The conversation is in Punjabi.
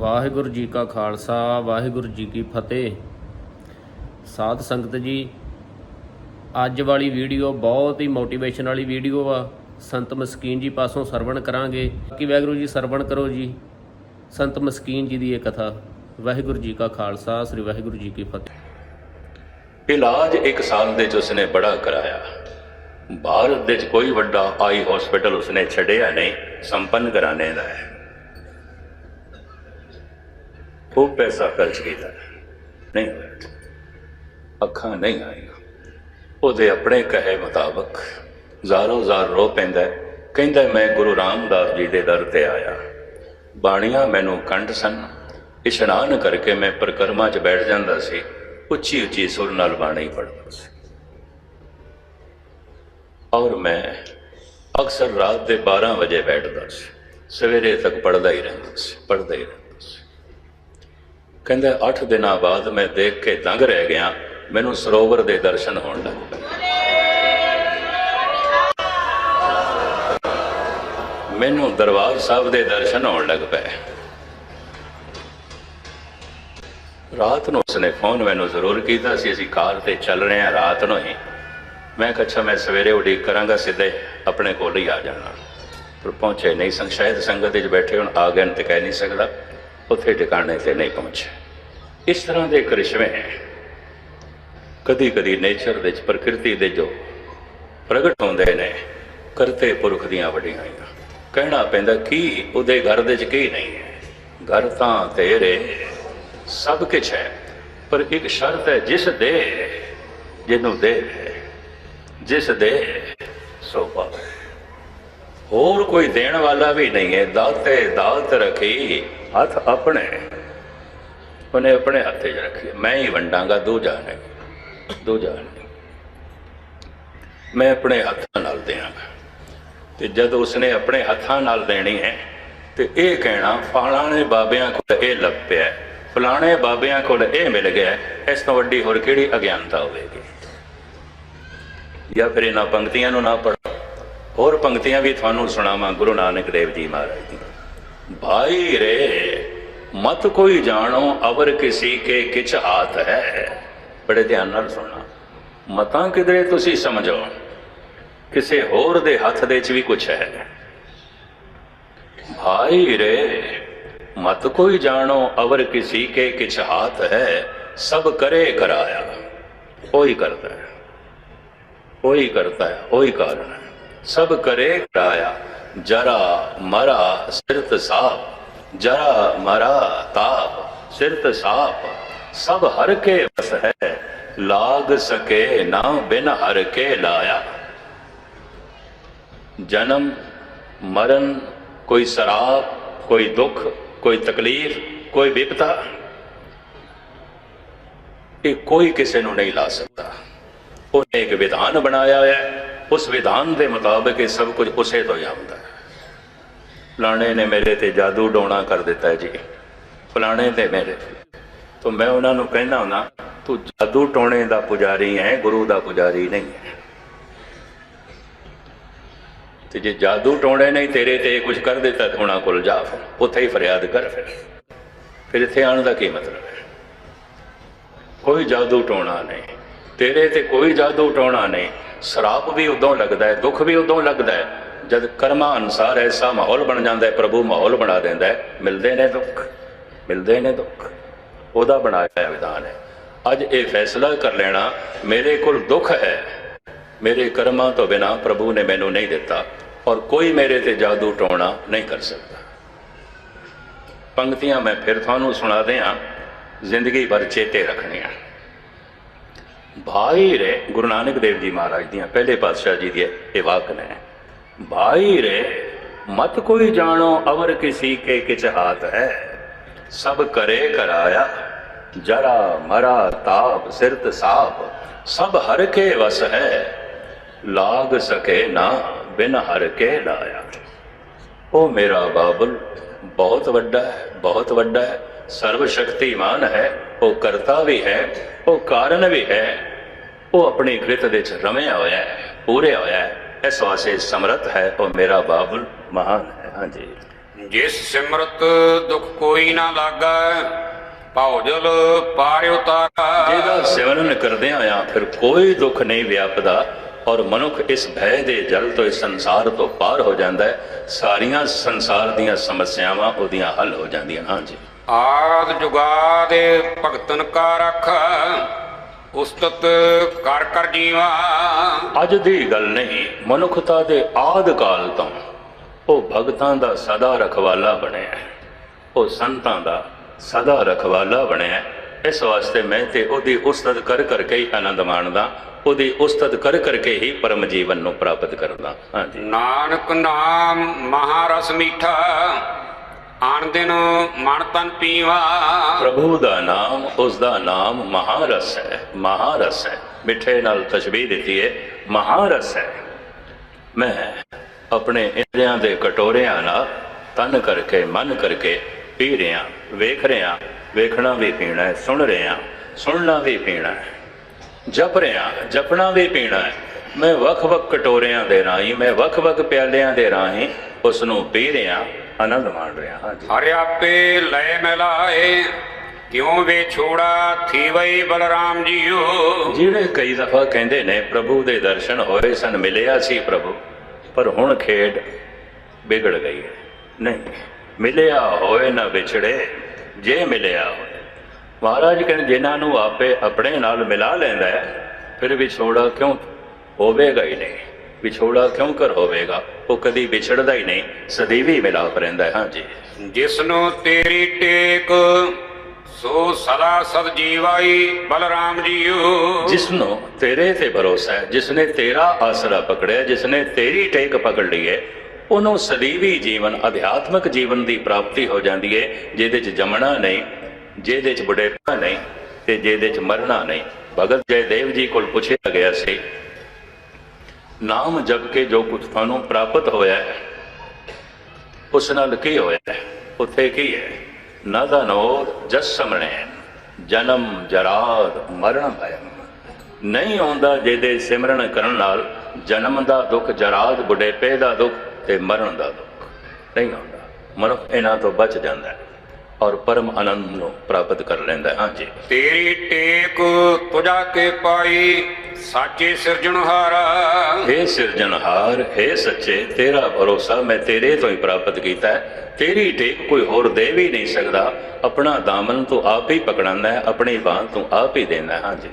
ਵਾਹਿਗੁਰੂ ਜੀ ਕਾ ਖਾਲਸਾ, ਵਾਹਿਗੁਰੂ ਜੀ ਕੀ ਫਤਿਹ। ਸਾਧ ਸੰਗਤ ਜੀ, ਅੱਜ ਵਾਲੀ ਵੀਡੀਓ ਬਹੁਤ ਹੀ ਮੋਟੀਵੇਸ਼ਨ ਵਾਲੀ ਵੀਡੀਓ ਆ। ਸੰਤ ਮਸਕੀਨ ਜੀ ਪਾਸੋਂ ਸਰਵਣ ਕਰਾਂਗੇ। ਕਿ ਵਾਹਿਗੁਰੂ ਜੀ ਸਰਵਣ ਕਰੋ ਜੀ। ਸੰਤ ਮਸਕੀਨ ਜੀ ਦੀ ਇਹ ਕਥਾ, ਵਾਹਿਗੁਰੂ ਜੀ ਕਾ ਖਾਲਸਾ, ਸ੍ਰੀ ਵਾਹਿਗੁਰੂ ਜੀ ਕੀ ਫਤਿਹ। ਇਲਾਜ ਇੱਕ ਸਾਲ ਦੇ ਚ ਉਸਨੇ ਬੜਾ ਕਰਾਇਆ। ਭਾਰਤ ਦੇ ਚ ਕੋਈ ਵੱਡਾ ਆਈ ਹਸਪੀਟਲ ਉਸਨੇ ਛੱਡਿਆ ਨਹੀਂ, ਸੰਪੰਨ ਘਰਾਣੇ ਦਾ ਹੈ। ਖੂਬ ਪੈਸਾ ਖਰਚ ਕੀਤਾ। ਨਹੀਂ ਅੱਖਾਂ ਨਹੀਂ ਆਈਆਂ। ਉਹਦੇ ਆਪਣੇ ਕਹੇ ਮੁਤਾਬਕ ਜ਼ਾਰੋ ਜ਼ਾਰ ਰੋ ਪੈਂਦਾ ਕਹਿੰਦਾ, ਮੈਂ ਗੁਰੂ ਰਾਮਦਾਸ ਜੀ ਦੇ ਦਰ ਤੇ ਆਇਆ। ਬਾਣੀਆਂ ਮੈਨੂੰ ਕੰਢ ਸਨ। ਇਸ਼ਨਾਨ ਕਰਕੇ ਮੈਂ ਪ੍ਰਕਰਮਾ 'ਚ ਬੈਠ ਜਾਂਦਾ ਸੀ। ਉੱਚੀ ਉੱਚੀ ਸੁਰ ਨਾਲ ਬਾਣੀ ਪੜ੍ਹਦਾ ਸੀ। ਔਰ ਮੈਂ ਅਕਸਰ ਰਾਤ ਦੇ 12 ਵਜੇ ਬੈਠਦਾ ਸੀ। ਸਵੇਰੇ ਤੱਕ ਪੜਦਾ ਹੀ ਰਹਿੰਦਾ ਸੀ ਪੜਦਾ ਹੀ ਰਹਿੰਦਾ ਕਹਿੰਦਾ 8 ਦਿਨਾਂ ਬਾਅਦ ਮੈਂ ਦੇਖ ਕੇ ਦੰਗ ਰਹਿ ਗਿਆ। ਮੈਨੂੰ ਸਰੋਵਰ ਦੇ ਦਰਸ਼ਨ ਹੋਣ ਲੱਗ ਪਏ ਮੈਨੂੰ ਦਰਬਾਰ ਸਾਹਿਬ ਦੇ ਦਰਸ਼ਨ ਹੋਣ ਲੱਗ ਪਏ। ਰਾਤ ਨੂੰ ਉਸਨੇ ਫੋਨ ਮੈਨੂੰ ਜ਼ਰੂਰ ਕੀਤਾ ਸੀ, ਅਸੀਂ ਕਾਰ ਤੇ ਚੱਲ ਰਹੇ ਹਾਂ ਰਾਤ ਨੂੰ ਹੀ। ਮੈਂ ਕਿਹਾ, ਅੱਛਾ, ਮੈਂ ਸਵੇਰੇ ਉਡੀਕ ਕਰਾਂਗਾ, ਸਿੱਧੇ ਆਪਣੇ ਕੋਲ ਹੀ ਆ ਜਾਣਾ। ਪਰ ਪਹੁੰਚੇ ਨਹੀਂ, ਸੰਗ ਸ਼ਾਇਦ ਸੰਗਤ ਵਿੱਚ ਬੈਠੇ ਹੁਣ, ਆ ਗਏ ਨੇ ਤੇ ਕਹਿ ਨਹੀਂ ਸਕਦਾ। ਉੱਥੇ ਟਿਕਾਣੇ ਤੇ ਨਹੀਂ ਪਹੁੰਚੇ। ਇਸ ਤਰ੍ਹਾਂ ਦੇ ਕਰਿਸ਼ਮੇ ਕਦੀ ਕਦੀ ਨੇਚਰ ਦੇ ਵਿੱਚ, ਪ੍ਰਕਿਰਤੀ ਦੇ ਜੋ ਪ੍ਰਗਟ ਹੁੰਦੇ ਨੇ, ਕਰਤੇ ਪੁਰਖ ਦੀਆਂ ਵੱਡੀਆਂ ਆਈਆਂ। ਕਹਿਣਾ ਪੈਂਦਾ, ਕੀ ਉਹਦੇ ਘਰ ਦੇ ਵਿੱਚ ਕੀ ਨਹੀਂ ਹੈ? ਘਰ ਤਾਂ ਤੇਰੇ, ਸਭ ਕੁਝ ਹੈ। ਪਰ ਇੱਕ ਸ਼ਰਤ ਹੈ, ਜਿਸ ਦੇ, ਜਿਹਨੂੰ ਦੇ ਜਿਸ ਦੇ, ਸੋ ਪਾਵੇ। ਹੋਰ ਕੋਈ ਦੇਣ ਵਾਲਾ ਵੀ ਨਹੀਂ ਹੈ। ਦਾਤੇ ਦਾਤ ਰੱਖੀ, ਹੱਥ ਆਪਣੇ। ਉਹਨੇ ਆਪਣੇ ਹੱਥੇ 'ਚ ਰੱਖੀ। ਮੈਂ ਹੀ ਵੰਡਾਂਗਾ ਦੂਜਾ ਨਹੀਂ ਦੂਜਾ ਨਹੀਂ ਮੈਂ ਆਪਣੇ ਹੱਥਾਂ ਨਾਲ ਦਿਆਂਗਾ ਤੇ ਜਦ ਉਸਨੇ ਆਪਣੇ ਹੱਥਾਂ ਨਾਲ ਦੇਣੀ ਹੈ, ਤੇ ਇਹ ਕਹਿਣਾ, ਫਲਾਣੇ ਬਾਬਿਆਂ ਕੋਲ ਇਹ ਲੱਭ ਪਿਆ ਫਲਾਣੇ ਬਾਬਿਆਂ ਕੋਲ ਇਹ ਮਿਲ ਗਿਆ ਇਸ ਤੋਂ ਵੱਡੀ ਹੋਰ ਕਿਹੜੀ ਅਗਿਆਨਤਾ ਹੋਵੇਗੀ? ਜਾਂ ਫਿਰ ਇਹਨਾਂ ਪੰਕਤੀਆਂ ਨੂੰ ਨਾ ਪੜ੍ਹੋ। ਹੋਰ ਪੰਕਤੀਆਂ ਵੀ ਤੁਹਾਨੂੰ ਸੁਣਾਵਾਂ ਗੁਰੂ ਨਾਨਕ ਦੇਵ ਜੀ ਮਹਾਰਾਜ ਦੀ। ਭਾਈ ਰੇ, ਮਤ ਕੋਈ ਜਾਣੋ ਅਵਰ ਕਿਸੀ ਕੇ ਕਿਛ ਹਾਥ ਹੈ। ਬੜੇ ਧਿਆਨ ਨਾਲ ਸੁਣਨਾ। ਮਤਾਂ ਕਿਧਰੇ ਤੁਸੀਂ ਸਮਝੋ। ਕਿਸੇ ਹੋਰ ਦੇ ਹੱਥ ਦੇ ਚ ਵੀ ਕੁਛ ਹੈ। ਭਾਈ ਰੇ, ਮਤ ਕੋਈ ਜਾਣੋ ਅਵਰ ਕਿਸੀ ਕੇ ਕਿਛ ਹਾਥ ਹੈ। ਸਭ ਕਰੇ ਕਰਾਇਆ ਉਹੀ ਕਰਦਾ ਹੈ। ਉਹੀ ਕਰਤਾ ਹੈ। ਉਹੀ ਕਾਰਨ ਹੈ। ਸਭ ਕਰੇ ਕਰਾਇਆ। ਜਰਾ ਮਰਾ ਸਿਰਤ ਸਾਪ ਜਰਾ ਮਰਾ ਤਾਪ, ਸਿਰਤ ਸਾਪ ਸਭ ਹਰ ਕੇ ਵਸ ਹੈ, ਲਾਗ ਸਕੇ ਨਾ ਬਿਨ ਹਰ ਕੇ ਲਾਇਆ। ਜਨਮ, ਮਰਨ, ਕੋਈ ਸਰਾਪ, ਕੋਈ ਦੁੱਖ, ਕੋਈ ਤਕਲੀਫ, ਕੋਈ ਵਿਪਤਾ, ਇਹ ਕੋਈ ਕਿਸੇ ਨੂੰ ਨਹੀਂ ਲਾ ਸਕਦਾ। ਉਹਨੇ ਇੱਕ ਵਿਧਾਨ ਬਣਾਇਆ ਹੋਇਆ ਹੈ। ਉਸ ਵਿਧਾਨ ਦੇ ਮੁਤਾਬਕ ਇਹ ਸਭ ਕੁਝ ਉਸੇ ਤੋਂ ਹੀ ਆਉਂਦਾ ਹੈ। ਫਲਾਣੇ ਨੇ ਮੇਰੇ ਤੇ ਜਾਦੂ ਡੋਣਾ ਕਰ ਦਿੱਤਾ ਜੀ। ਫਲਾਣੇ ਤੇ ਮੇਰੇ ਤੋਂ। ਮੈਂ ਉਹਨਾਂ ਨੂੰ ਕਹਿੰਦਾ ਹੁੰਦਾ, ਤੂੰ ਜਾਦੂ ਟੋਣੇ ਦਾ ਪੁਜਾਰੀ ਹੈ ਗੁਰੂ ਦਾ ਪੁਜਾਰੀ ਨਹੀਂ ਹੈ ਤੇ ਜੇ ਜਾਦੂ ਟੋਣੇ ਨਹੀਂ ਤੇਰੇ ਤੇ ਕੁਝ ਕਰ ਦਿੱਤਾ, ਤਾਂ ਉਹਨਾਂ ਕੋਲ ਜਾ ਫਿਰ। ਉੱਥੇ ਹੀ ਫਰਿਆਦ ਕਰ ਫਿਰ। ਫਿਰ ਇੱਥੇ ਆਉਣ ਦਾ ਕੀ ਮਤਲਬ ਹੈ? ਕੋਈ ਜਾਦੂ ਟੋਣਾ ਨਹੀਂ। ਤੇਰੇ ਤੇ ਕੋਈ ਜਾਦੂ ਟੋਣਾ ਨਹੀਂ। ਸਰਾਪ ਵੀ ਉਦੋਂ ਲੱਗਦਾ ਹੈ, ਦੁੱਖ ਵੀ ਉਦੋਂ ਲੱਗਦਾ ਹੈ, ਜਦ ਕਰਮਾਂ ਅਨਸਾਰ ਐਸਾ ਮਾਹੌਲ ਬਣ ਜਾਂਦਾ ਹੈ, ਪ੍ਰਭੂ ਮਾਹੌਲ ਬਣਾ ਦਿੰਦਾ ਹੈ, ਮਿਲਦੇ ਨੇ ਦੁੱਖ, ਮਿਲਦੇ ਨੇ ਦੁੱਖ। ਉਹਦਾ ਬਣਾਇਆ ਵਿਧਾਨ ਹੈ। ਅੱਜ ਇਹ ਫੈਸਲਾ ਕਰ ਲੈਣਾ, ਮੇਰੇ ਕੋਲ ਦੁੱਖ ਹੈ। ਮੇਰੇ ਕਰਮਾਂ ਤੋਂ ਬਿਨਾ ਪ੍ਰਭੂ ਨੇ ਮੈਨੂੰ ਨਹੀਂ ਦਿੱਤਾ ਔਰ ਕੋਈ ਮੇਰੇ ਤੇ ਜਾਦੂ ਟੋਣਾ ਨਹੀਂ ਕਰ ਸਕਦਾ। ਪੰਕਤੀਆਂ ਮੈਂ ਫਿਰ ਤੁਹਾਨੂੰ ਸੁਣਾ ਦਿਆਂ, ਜ਼ਿੰਦਗੀ ਭਰ ਚੇਤੇ ਰੱਖਣੀਆਂ। ਭਾਈ ਰੇ ਗੁਰੂ ਨਾਨਕ ਦੇਵ ਜੀ ਮਹਾਰਾਜ ਦੀਆਂ ਪਹਿਲੇ ਪਾਤਸ਼ਾਹ ਜੀ ਦੀ ਇਹ ਵਾਕ ਨੇ। ਭਾਈ ਰੇ ਮਤ ਕੋਈ ਜਾਣੋ, ਅਵਰ ਕਿਸੀ ਕੇ ਕਿਛ ਹਾਥ ਹੈ। ਸਭ ਕਰੇ ਕਰਾਇਆ, ਜਰਾ ਮਰਾ ਤਾਪ ਸਿਰਤ ਸਾਪ, ਸਭ ਹਰ ਕੇ ਵਸ ਹੈ। ਲਾਗ ਸਕੇ ਨਾ, ਬਿਨ ਹਰ ਕੇ ਲਾਇਆ। ਉਹ ਮੇਰਾ ਬਾਬਲ, ਬਹੁਤ ਵੱਡਾ ਹੈ, ਬਹੁਤ ਵੱਡਾ ਹੈ। ਸਰਵ ਸ਼ਕਤੀਮਾਨ ਹੈ, ਉਹ ਕਰਤਾ ਵੀ ਹੈ। ਉਹ ਕਾਰਨ ਵੀ ਹੈ। ਉਹ ਆਪਣੀ ਕ੍ਰਿਤ ਦੇ ਚ ਰਮਿਆ ਹੋਇਆ ਹੈ ਪੂਰੇ ਹੋਇਆ ਹੈ। ਇਸ ਵਾਸਤੇ ਸਮਰੱਥ ਹੈ ਉਹ ਮੇਰਾ ਬਾਬਲ ਮਹਾਨ ਹੈ। ਹਾਂਜੀ। ਜਿਸ ਸਿਮਰਤ ਦੁਖ ਕੋਈ ਨਾ ਲਾਗੈ ਭੌਜਲ ਪਾਰ ਉਤਾਰਾ। ਜਿਹਦਾ ਸਿਮਰਨ ਕਰਦਿਆਂ ਆ ਫਿਰ ਕੋਈ ਦੁੱਖ ਨਹੀਂ ਵਿਆਪਦਾ ਔਰ ਮਨੁੱਖ ਇਸ ਭੈ ਦੇ ਜਲ ਤੋਂ ਇਸ ਸੰਸਾਰ ਤੋਂ ਪਾਰ ਹੋ ਜਾਂਦਾ ਹੈ। ਸਾਰੀਆਂ ਸੰਸਾਰ ਦੀਆਂ ਸਮੱਸਿਆਵਾਂ ਉਹਦੀਆਂ ਹੱਲ ਹੋ ਜਾਂਦੀਆਂ। ਹਾਂਜੀ। ਆਦ ਜੁਗਾਦ ਭਗਤਨ ਕਾ ਰਖ ਉਸਤਤ ਕਰ ਕਰ ਜੀਵਾ ਅੱਜ ਦੀ ਗੱਲ ਨਹੀਂ ਮਨੁੱਖਤਾ ਦੇ ਆਦ ਕਾਲ ਤੋਂ ਉਹ ਭਗਤਾਂ ਦਾ ਸਦਾ ਰਖਵਾਲਾ ਬਣਿਆ। ਉਹ ਸੰਤਾਂ ਦਾ ਸਦਾ ਰਖਵਾਲਾ ਬਣਿਆ। ਇਸ ਵਾਸਤੇ ਮੈਂ ਤੇ ਉਹਦੀ ਉਸਤਤ ਕਰ ਕਰਕੇ ਹੀ ਆਨੰਦ ਮਾਣਦਾ ਉਹਦੀ ਉਸਤਤ ਕਰ ਕਰਕੇ ਹੀ ਪਰਮ ਜੀਵਨ ਨੂੰ ਪ੍ਰਾਪਤ ਕਰਦਾ ਹਾਂਜੀ ਨਾਨਕ ਨਾਮ ਮਹਾਰਸ ਮੀਠਾ ਆਣ ਦਿਨ ਮਨ ਤਨ ਪੀਵਾ। ਪ੍ਰਭੂ ਦਾ ਨਾਮ, ਉਸ ਦਾ ਨਾਮ ਮਹਾਰਸ ਹੈ ਮਹਾਰਸ ਹੈ। ਮਿੱਠੇ ਨਾਲ ਤਸ਼ਬੀਹ ਦਿੱਤੀ ਹੈ, ਮਹਾਰਸ ਹੈ। ਮੈਂ ਆਪਣੇ ਇੰਦਰੀਆਂ ਦੇ ਕਟੋਰਿਆਂ ਨਾਲ ਤਨ ਕਰਕੇ, ਮਨ ਕਰਕੇ ਪੀ ਰਿਹਾ, ਵੇਖ ਰਿਹਾ, ਵੇਖਣਾ ਵੀ ਪੀਣਾ ਹੈ, ਸੁਣ ਰਿਹਾ, ਸੁਣਨਾ ਵੀ ਪੀਣਾ ਹੈ। ਜਪ ਰਿਹਾ, ਜਪਣਾ ਵੀ ਪੀਣਾ ਹੈ। ਮੈਂ ਵੱਖ-ਵੱਖ ਕਟੋਰਿਆਂ ਦੇ ਰਾਹੀਂ, ਮੈਂ ਵੱਖ-ਵੱਖ ਪਿਆਲਿਆਂ ਦੇ ਰਾਹੀਂ ਉਸ ਨੂੰ ਪੀ ਰਿਹਾ ਆਨੰਦ ਮਾਣ ਰਿਹਾ ਹਾਂਜੀ। ਹਰਿ ਆਪੇ ਲੈ ਮਿਲਾਏ ਕਿਉਂ ਵੇ ਛੋੜਾ ਥੀਵਈ ਬਲਰਾਮ ਜੀਓ। ਜਿਹੜੇ ਕਈ ਦਫਾ ਕਹਿੰਦੇ ਨੇ ਪ੍ਰਭੂ ਦੇ ਦਰਸ਼ਨ ਹੋਏ ਸਨ ਮਿਲਿਆ ਸੀ ਪ੍ਰਭੂ ਪਰ ਹੁਣ ਖੇਡ ਵਿਗੜ ਗਈ ਹੈ। ਨਹੀਂ ਮਿਲਿਆ ਹੋਏ ਨਾ ਵਿਛੜੇ ਜੇ ਮਿਲਿਆ ਹੋਏ। ਮਹਾਰਾਜ ਕਹਿੰਦੇ ਜਿਨ੍ਹਾਂ ਨੂੰ ਆਪੇ ਆਪਣੇ ਨਾਲ ਮਿਲਾ ਲੈਂਦਾ ਹੈ ਫਿਰ ਵਿਛੋੜਾ ਕਿਉਂ ਹੋਵੇਗਾ ਹੀ ਨਹੀਂ? ਵਿਛੋੜਾ ਕਿਉਂ ਕਰ ਹੋਵੇਗਾ? ਉਹ ਕਦੀ ਵਿਛੜਦਾ ਹੀ ਨਹੀਂ ਸਦੀਵੀ ਮਿਲਾਪ ਰਹਿੰਦਾ ਹੈ। ਹਾਂਜੀ ਜਿਸਨੂੰ ਤੇਰੀ ਟੇਕ ਸੋ ਸਦਾ ਸਦ ਜੀਵਾਈ ਬਲਰਾਮ ਜੀਓ ਜਿਸ ਨੂੰ ਤੇਰੇ ਤੇ ਭਰੋਸਾ ਹੈ ਜਿਸ ਨੇ ਤੇਰਾ ਆਸਰਾ ਪਕੜਿਆ ਜਿਸ ਨੇ ਤੇਰੀ ਟੇਕ ਪਕੜ ਲਈ ਹੈ ਉਹਨੂੰ ਸਦੀਵੀ ਜੀਵਨ ਅਧਿਆਤਮਿਕ ਜੀਵਨ ਦੀ ਪ੍ਰਾਪਤੀ ਹੋ ਜਾਂਦੀ ਹੈ ਜਿਹਦੇ 'ਚ ਜੰਮਣਾ ਨਹੀਂ ਜਿਹਦੇ 'ਚ ਬੁਢੇਪਾ ਨਹੀਂ ਤੇ ਜਿਹਦੇ 'ਚ ਮਰਨਾ ਨਹੀਂ। ਭਗਤ ਜੈਦੇਵ ਜੀ ਕੋਲ ਪੁੱਛਿਆ ਗਿਆ ਸੀ ਨਾਮ ਜਪ ਕੇ ਜੋ ਕੁਝ ਤੁਹਾਨੂੰ ਪ੍ਰਾਪਤ ਹੋਇਆ ਹੈ, ਉਸ ਨਾਲ ਕੀ ਹੋਇਆ ਹੈ? ਉੱਥੇ ਕੀ ਹੈ? ਨਦਨੋ ਜਸ ਸਮਣੇ ਜਨਮ ਜਰਾਦ ਮਰਨ ਭਇ ਨਹੀਂ ਆਉਂਦਾ ਜਿਹਦੇ ਸਿਮਰਨ ਕਰਨ ਨਾਲ ਜਨਮ ਦਾ ਦੁੱਖ, ਜਰਾਦ ਬੁਢੇਪੇ ਦਾ ਦੁੱਖ ਤੇ ਮਰਨ ਦਾ ਦੁੱਖ। ਨਹੀਂ ਆਉਂਦਾ। ਮਨੁੱਖ ਇਹਨਾਂ ਤੋਂ ਬਚ ਜਾਂਦਾ ਹੈ ਔਰ ਪਰਮ ਆਨੰਦ ਨੂੰ ਪ੍ਰਾਪਤ ਕਰ ਲੈਂਦਾ ਹਾਂਜੀ ਤੇਰੀ ਟੇਕ ਤੁਝਾ ਕੇ ਪਾਈ, ਸਾਚੇ ਸਿਰਜਣਹਾਰਾ। हे ਸਿਰਜਣਹਾਰ हे ਸੱਚੇ, ਤੇਰਾ ਭਰੋਸਾ ਮੈਂ ਤੇਰੇ ਤੋਂ ਹੀ ਪ੍ਰਾਪਤ ਕੀਤਾ ਹੈ। ਤੇਰੀ ਟੇਕ ਕੋਈ ਹੋਰ ਦੇ ਵੀ ਨਹੀਂ ਸਕਦਾ। ਆਪਣਾ ਦਾਮਨ ਤੂੰ ਆਪ ਹੀ ਪਕੜਾਉਂਦਾ ਹੈ, ਆਪਣੀ ਬਾਹ ਤੂੰ ਆਪ ਹੀ ਦਿੰਦਾ ਹਾਂਜੀ।